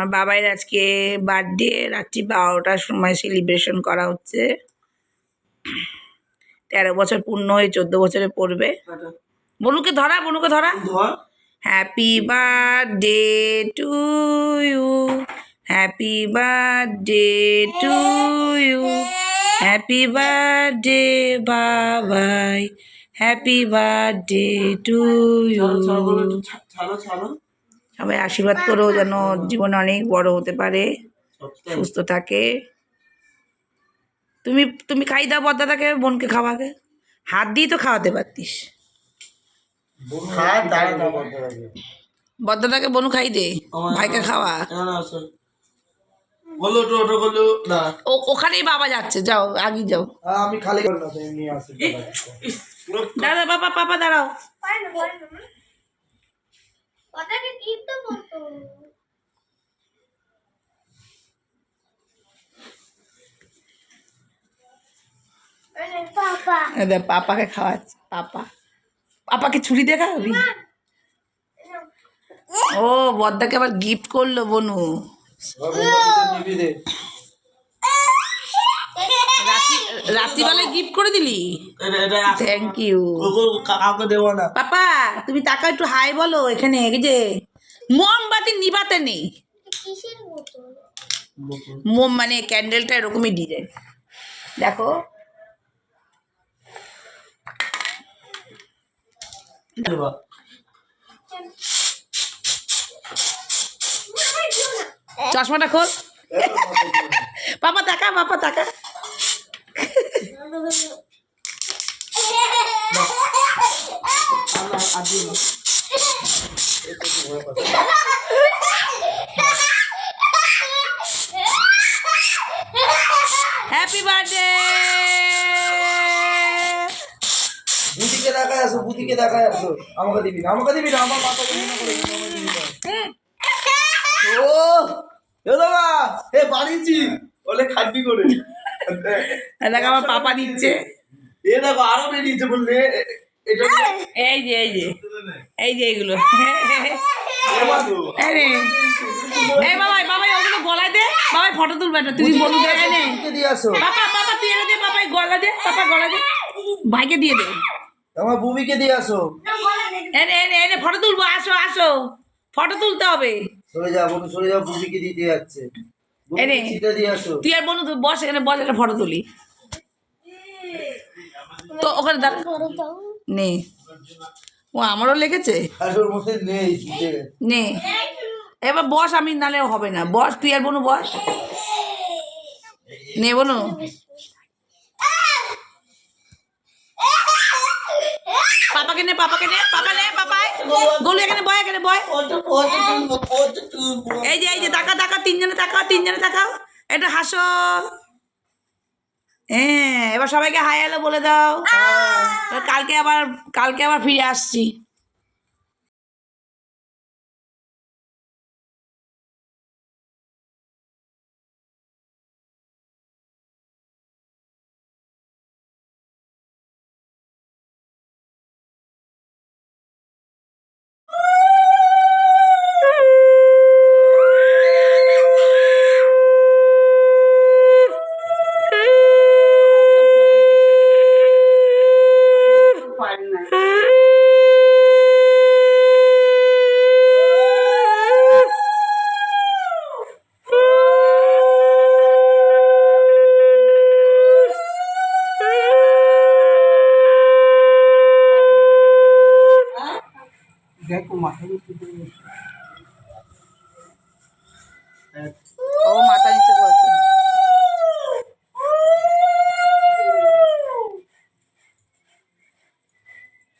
আমার বাবাইয়ের আজকে বার্থডে রাত্রি বারোটার সময় সেলিব্রেশন করা হচ্ছে। তেরো বছর পূর্ণ হয়ে চোদ্দ বছরে পড়বে। বনুকে ধরা বনুকে ধরা। ধর। Happy birthday to you happy birthday to you happy birthday Babai happy birthday to you সবাই আশীর্বাদ করো যেন জীবন অনেক বড় হতে পারে সুস্থ থাকে। তুমি তুমি খাই দাও বদ্দাটাকে বোনকে খাওয়াকে হাত দিয়ে তো খাওয়াতে পারতিস। বদ্দাটাকে বনু খাই দে ভাইকে খাওয়া। ও ওখানেই বাবা যাচ্ছে যাও আগে যাও। আমি খালি দাদা পাপা পাপা দাঁড়াও পারে না পারে না ওটাকে কিনতে বলতো পাপা এ দেখ পাপাকে খাওয়াচ্ছে পাপা। পাপাকে ছুরি দিয়ে খাওয়াবি? ও বদ্দাকে আবার গিফট করল বনু। রাত্রিবেলায় গিফট করে দিলি। থ্যাংক ইউ কাউকে দেবো না পাপা তুমি টাকা একটু হাই বলো এখানে যে মোমবাতি নিবাতে নেই। মোম মানে ক্যান্ডেলটা এরকমই ডিজাইন। দেখো চশমাটা খোল। পাপা টাকা পাপা টাকা আর না, আর দিও না। হ্যাপি বার্থডে বুদিকে বুদিকে দেখায় আসো। আমাকে দিবি না আমাকে দিবি না আমার মাথা না করে ও এ দাদা এ বাড়িছি। বলে খাটবি করে। দেখো আমার পাপা দিচ্ছে। এ দেখো আরও বেরিয়েছে বললে এই যে এই যে। এই যে এইগুলো এবার তো। এই বাবাই বাবাই ওগুলো গলায় দে। বাবাই ফটো তুলবে না তুমি বলু দে নে। বুদিকে দিয়ে আসো। পাপা পাপা তুই এনে দে পাপাই গলা দে পাপা গলা দে। ভাইকে দিয়ে দে। আমার বুবিকে দিয়ে আসো। এনে এনে এনে ফটো তুলবো আসো আসো। ফটো তুলতে হবে। সরে যা বন্ধু সরে যা বুবিকে দিতে যাচ্ছে। এনে। দিয়ে আসো। তুই আর বনু বস এখানে বস একটা ফটো তুলি। তো ওখানে দাঁড়া। নে। ও আমারও লেগেছে? নেই নে। এবার বস আমি নালে হবে না। বস তুই আর বনু বস। নে বনু পাপাকে নে পাপাকে নে পাপা নে পাপাই গোলু এখানে বয় এখানে বয়। এই যে এই যে তাকা তাকা তিনজনে তাকাও তিনজনে তাকাও এটা হাসো। হ্যাঁ এবার সবাইকে হাই হ্যালো বলে দাও। কালকে আবার কালকে আবার ফিরে আসছি। ও মাথা নিচে করছে।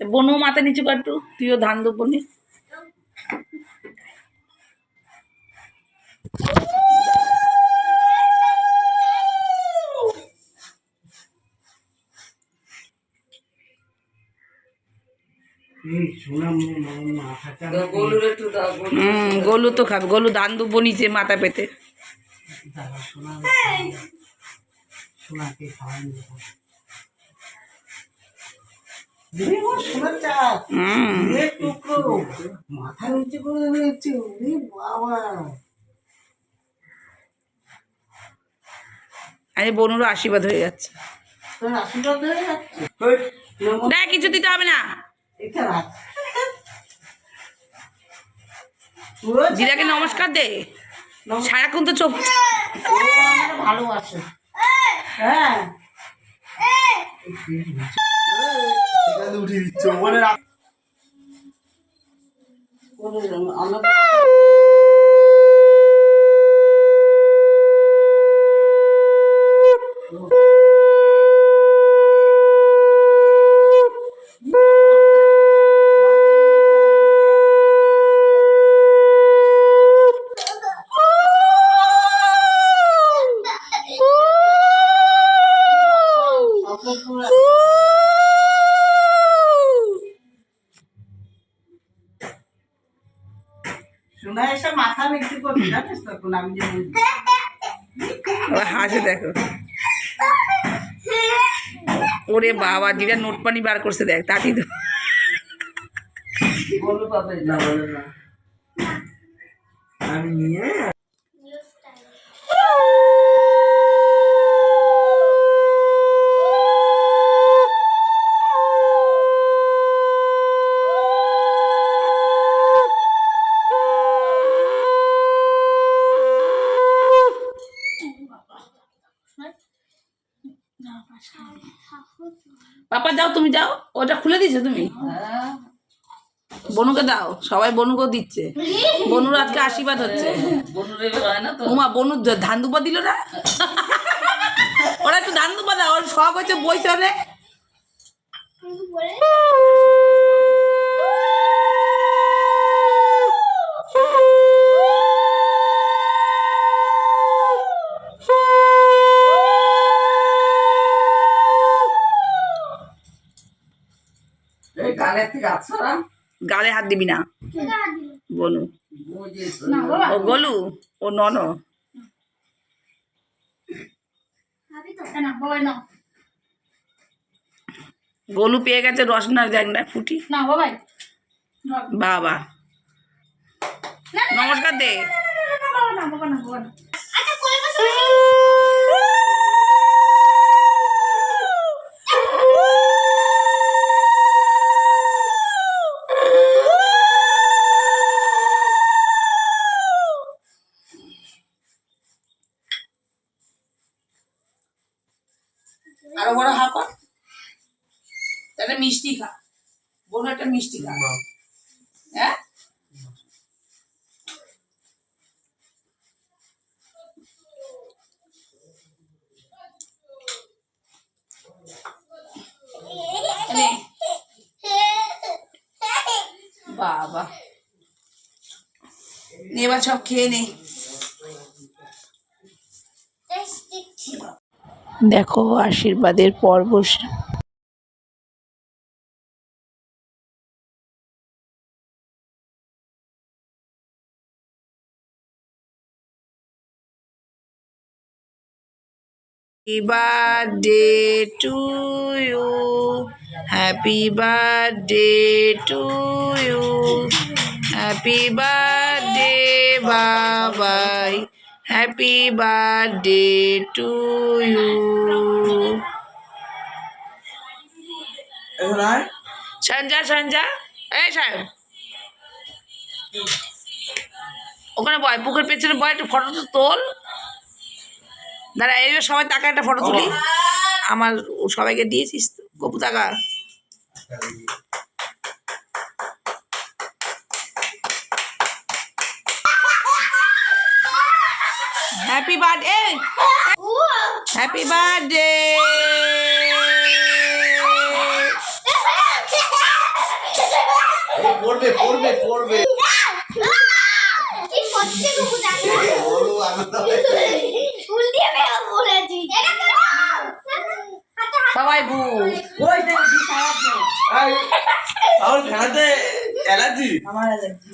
বনু মাথা নিচু কাটু তুইও ধান দেবো হুম গোলু তো খাবে গোলু দান দুবো নিচে মাথা পেতে। আরে বনুরও আশীর্বাদ হয়ে যাচ্ছে। না কিছু দিতে হবে না। দিদাকে নমস্কার দে। সারাক্ষণ তো চোখ ভালো আছে ভালোবাসে। হ্যাঁ। উঠিয়ে দিচ্ছ। বলে রাখ ওরে আমাকে শোনা এসে মাথা নিচু করছে জানিস তো এখন আমি যে হাসে দেখো। ওরে বাবা যেটা নোট পানি বার করছে দেখ তাটি তো। বলো পাবে না বলে না। আমি নিয়ে যাও তুমি যাও ওটা খুলে দিছো তুমি? বনুকে দাও। সবাই বনুকে দিচ্ছে। বনুর আজকে আশীর্বাদ হচ্ছে। উমা বনুর ধান দুপা দিল না? ওরা একটু ধান দুপা দাও। ওর সব হচ্ছে বইছে গালের থেকে গালে হাত দিবি না বনু ও গলু ও নন গলু পেয়ে গেছে রসনা দেখ না ফুটি বাবা নমস্কার দে বাবা না বাবা না বাবা না আচ্ছা কোলে বসে আরও বড় হা কর একটা মিষ্টি খা বনু একটা মিষ্টি খা হ্যাঁ? নে, বাবা। নে সব খেয়ে নে। দেখো আশীর্বাদের পর্ব birthday to you. Happy birthday to you. Happy birthday, Babai. Happy birthday to you. সঞ্জা সঞ্জা এই সাহেব ওখানে বয় পুকুর পেছনে বয় একটু ফটো তো তোল দাঁড়া এই সবাই টাকা একটা ফটো তুলি। আমার সবাইকে দিয়েছিস তো? গপু টাকা হ্যাপি বার্থডে হ্যাপি বার্থডে পড়বে পড়বে পড়বে কি করছে বলো আনন্দ হবে। ফুল দিয়ে বের করেছি এটা তো সবাই বু ওই দেখি খাওয়াবো আমার ফেলাতে অ্যালার্জি। আমার অ্যালার্জি।